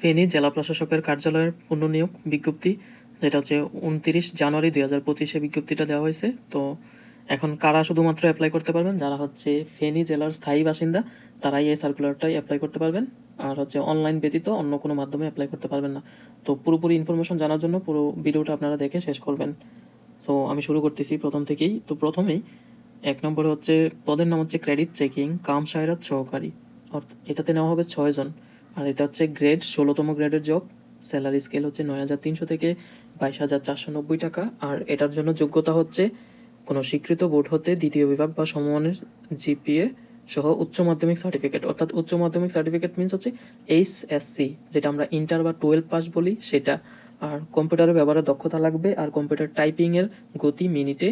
ফেনী জেলা প্রশাসকের কার্যালয়ের পুনর্নিয়োগ বিজ্ঞপ্তি, যেটা হচ্ছে উনতিরিশ জানুয়ারি দুই হাজার পঁচিশে বিজ্ঞপ্তিটা দেওয়া হয়েছে। তো এখন কারা শুধুমাত্র অ্যাপ্লাই করতে পারবেন? যারা হচ্ছে ফেনী জেলার স্থায়ী বাসিন্দা, তারাই এই সার্কুলারটাই অ্যাপ্লাই করতে পারবেন। আর হচ্ছে অনলাইন ব্যতীত অন্য কোনো মাধ্যমে অ্যাপ্লাই করতে পারবেন না। তো পুরোপুরি ইনফরমেশন জানার জন্য পুরো ভিডিওটা আপনারা দেখে শেষ করবেন। সো আমি শুরু করতেছি প্রথম থেকেই। তো প্রথমেই এক নম্বরে হচ্ছে, পদের নাম হচ্ছে ক্রেডিট চেকিং কাম সায়রাত সহকারী। অর্থাৎ এটাতে নেওয়া হবে ছয়জন আর এটা হচ্ছে গ্রেড ষোলোতম গ্রেডের জব স্যালারি স্কেল হচ্ছে নয় হাজার তিনশো থেকে বাইশ হাজার চারশো নব্বই টাকা। আর এটার জন্য যোগ্যতা হচ্ছে কোনো স্বীকৃত বোর্ড হতে দ্বিতীয় বিভাগ বা সমমানের জিপিএ সহ উচ্চ মাধ্যমিক সার্টিফিকেট অর্থাৎ উচ্চ মাধ্যমিক সার্টিফিকেট মিনস হচ্ছে এইচ এস সি যেটা আমরা ইন্টার বা টুয়েলভ পাস বলি সেটা। আর কম্পিউটারের ব্যবহারে দক্ষতা লাগবে। আর কম্পিউটার টাইপিংয়ের গতি মিনিটে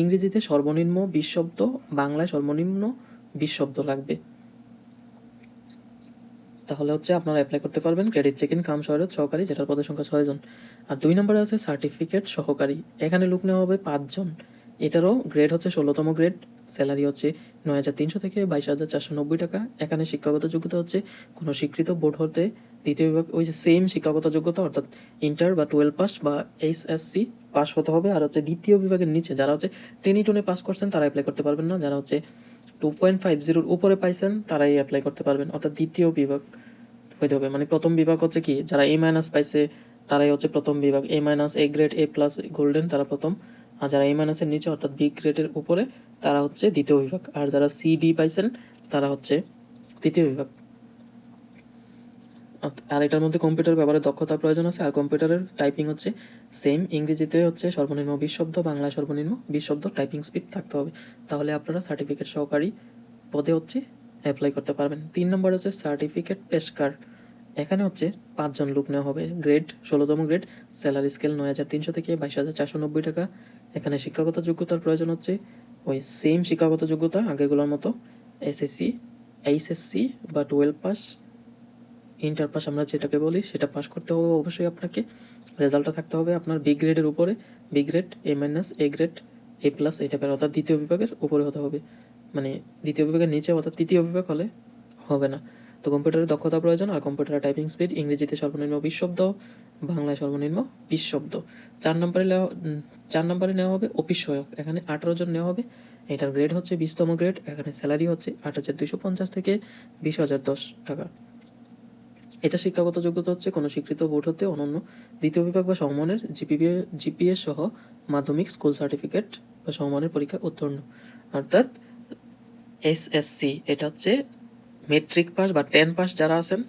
ইংরেজিতে সর্বনিম্ন বিশ শব্দ, বাংলায় সর্বনিম্ন বিশ শব্দ লাগবে। তাহলে হচ্ছে আপনারা অ্যাপ্লাই করতে পারবেন ক্রেডিট চেক ইন কাম সহায়ত সহকারী, যেটার পদের সংখ্যা ছয়জন আর দুই নম্বরে আছে সার্টিফিকেট সহকারী। এখানে লোক নেওয়া হবে পাঁচজন এটারও গ্রেড হচ্ছে ষোলোতম গ্রেড স্যালারি হচ্ছে নয় হাজার তিনশো থেকে বাইশ হাজার চারশো নব্বই টাকা। এখানে শিক্ষাগত যোগ্যতা হচ্ছে কোনো স্বীকৃত বোর্ড হতে দ্বিতীয় বিভাগ ওই যে সেম শিক্ষাগত যোগ্যতা, অর্থাৎ ইন্টার বা টুয়েলভ পাস বা এইচ এস সি পাস হতে হবে। আর হচ্ছে দ্বিতীয় বিভাগের নিচে যারা হচ্ছে টেনি টুনে পাস করছেন, তারা অ্যাপ্লাই করতে পারবেন না। যারা হচ্ছে টু পয়েন্ট ফাইভ জিরোর উপরে পাইছেন, তারাই অ্যাপ্লাই করতে পারবেন। অর্থাৎ দ্বিতীয় বিভাগ হইতে হবে। মানে প্রথম বিভাগ হচ্ছে কি, যারা এ মাইনাস পাইছে, তারাই হচ্ছে প্রথম বিভাগ। A minus A grade A plus golden তারা প্রথম। আর যারা এ মাইনাসের নিচে, অর্থাৎ বি গ্রেডের উপরে, তারা হচ্ছে দ্বিতীয় বিভাগ। আর যারা সি ডি পাইছেন, তারা হচ্ছে তৃতীয় বিভাগ। আর এটার মধ্যে কম্পিউটার ব্যবহারে দক্ষতার প্রয়োজন আছে, আর কম্পিউটারের টাইপিং হচ্ছে সেম ইংরেজিতে হচ্ছে সর্বনিম্ন বিশ শব্দ, বাংলায় সর্বনিম্ন বিশ শব্দ টাইপিং স্পিড থাকতে হবে। তাহলে আপনারা সার্টিফিকেট সহকারী পদে হচ্ছে অ্যাপ্লাই করতে পারবেন। তিন নম্বর হচ্ছে সার্টিফিকেট পেশকার। এখানে হচ্ছে পাঁচজন লোক নেওয়া হবে। গ্রেড ষোলোতম গ্রেড স্যালারি স্কেল নয় হাজার তিনশো থেকে বাইশ হাজার চারশো নব্বই টাকা। এখানে শিক্ষাগত যোগ্যতার প্রয়োজন হচ্ছে ওই সেম শিক্ষাগত যোগ্যতা আগেরগুলোর মতো এসএসসি এইচএসসি বা টুয়েলভ পাস ইন্টার পাস আমরা যেটাকে বলি, সেটা পাস করতে হবে অবশ্যই আপনাকে। রেজাল্টটা থাকতে হবে আপনার বি গ্রেডের উপরে। B grade A minus A grade A plus এই টাইপের অর্থাৎ দ্বিতীয় বিভাগের উপরে হতে হবে। মানে দ্বিতীয় বিভাগের নিচে অর্থাৎ তৃতীয় বিভাগ হলে হবে না। তো কম্পিউটারের দক্ষতা প্রয়োজন, আর কম্পিউটারের টাইপিং স্পিড ইংরেজিতে সর্বনিম্ন বিশ শব্দ, বাংলায় সর্বনিম্ন বিশ শব্দ। চার নম্বরে নেওয়া চার নম্বরে নেওয়া হবে অফিস এখানে আঠারো জন নেওয়া হবে। এটার গ্রেড হচ্ছে বিশতম গ্রেড এখানে স্যালারি হচ্ছে আট হাজার দুইশো পঞ্চাশ থেকে বিশ হাজার দশ টাকা। এটা শিক্ষাগত যোগ্যতা হচ্ছে কোনো স্বীকৃত বোর্ড হতে অনন্য দ্বিতীয় বিভাগ বা সমমানের জিপিএ জিপিএ সহ মাধ্যমিক স্কুল সার্টিফিকেট বা সমমানের পরীক্ষা উত্তীর্ণ। অর্থাৎ এসএসসি, এটা হচ্ছে মেট্রিক পাস বা টেন পাস যারা আছেন,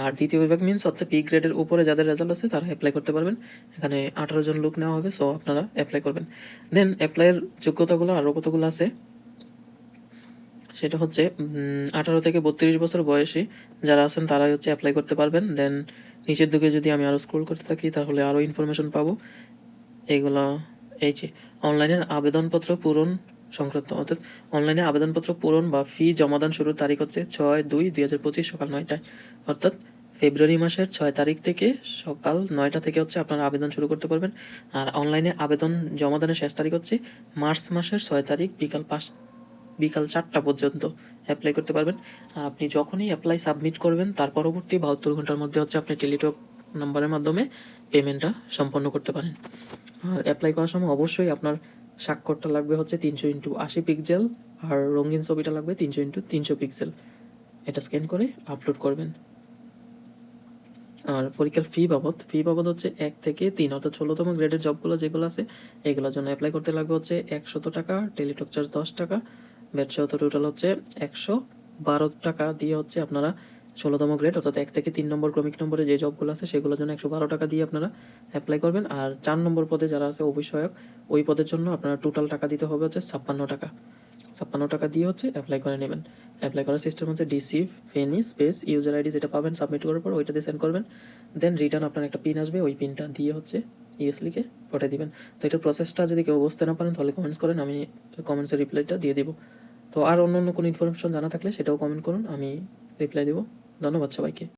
আর দ্বিতীয় বিভাগ মিনস অর্থাৎ পি গ্রেডের উপরে যাদের রেজাল্ট আছে তারা অ্যাপ্লাই করতে পারবেন। এখানে আঠারো জন লোক নেওয়া হবে সো আপনারা অ্যাপ্লাই করবেন। দেন অ্যাপ্লাইয়ের যোগ্যতাগুলো আরও কতগুলো আছে? সেটা হচ্ছে আঠারো থেকে বত্রিশ বছর বয়সী যারা আছেন তারাই হচ্ছে অ্যাপ্লাই করতে পারবেন। দেন নিচের দিকে যদি আমি আরও স্ক্রোল করতে থাকি, তাহলে আরও ইনফরমেশন পাবো। এগুলো, এই যে অনলাইনের আবেদনপত্র পূরণ সংক্রান্ত। অর্থাৎ অনলাইনে আবেদনপত্র পূরণ বা ফি জমাদান শুরুর তারিখ হচ্ছে ছয় দুই দুই হাজার পঁচিশ সকাল নয়টায়। অর্থাৎ ফেব্রুয়ারি মাসের ছয় তারিখ থেকে সকাল নয়টা থেকে হচ্ছে আপনারা আবেদন শুরু করতে পারবেন। আর অনলাইনে আবেদন জমাদানের শেষ তারিখ হচ্ছে মার্চ মাসের ছয় তারিখ বিকাল পাঁচ বিকাল চারটা পর্যন্ত অ্যাপ্লাই করতে পারবেন। আর আপনি যখনই অ্যাপ্লাই সাবমিট করবেন, তার পরবর্তী বাহাত্তর ঘণ্টার মধ্যে হচ্ছে আপনি টেলিটক নাম্বারের মাধ্যমে পেমেন্টটা সম্পন্ন করতে পারেন। আর অ্যাপ্লাই করার সময় অবশ্যই আপনার স্বাক্ষরটা লাগবে হচ্ছে তিনশো ইন্টু আশি পিক্সেল আর রঙিন ছবিটা লাগবে তিনশো ইন্টু তিনশো পিক্সেল এটা স্ক্যান করে আপলোড করবেন। আর পরীক্ষার ফি বাবদ ফি বাবদ হচ্ছে এক থেকে তিন অর্থাৎ ষোলোতম গ্রেডের জবগুলো যেগুলো আছে, এগুলোর জন্য অ্যাপ্লাই করতে লাগবে হচ্ছে একশত টাকা টেলিটক চার্জ দশ টাকা ব্যাট সহ টোটাল হচ্ছে একশো বারো টাকা দিয়ে হচ্ছে আপনারা ষোলোতম গ্রেড অর্থাৎ এক থেকে তিন নম্বর ক্রমিক নম্বরে যে জবগুলো আছে, সেগুলোর জন্য একশো বারো টাকা দিয়ে আপনারা অ্যাপ্লাই করবেন। আর চার নম্বর পদে যারা আছে অভিষয়ক ওই পদের জন্য আপনারা টোটাল টাকা দিতে হবে হচ্ছে ছাপ্পান্ন টাকা। ছাপ্পান্ন টাকা দিয়ে হচ্ছে অ্যাপ্লাই করে নেবেন। অ্যাপ্লাই করার সিস্টেম হচ্ছে ডিসিভ ফেনি স্পেস ইউজার আইডি যেটা পাবেন সাবমিট করার পর ওইটা দিয়ে সেন্ড করবেন। দেন রিটার্ন আপনার একটা পিন আসবে, ওই পিনটা দিয়ে হচ্ছে ইএস লিখে পাঠিয়ে দিবেন। তো এটার প্রসেসটা যদি কেউ বুঝতে না পারেন, তাহলে কমেন্টস করেন, আমি কমেন্টসের রিপ্লাইটা দিয়ে দিব। তো আর অন্য অন্য কোনো ইনফরমেশন জানা থাকলে সেটাও কমেন্ট করুন, আমি রিপ্লাই দেবো। ধন্যবাদ সবাইকে।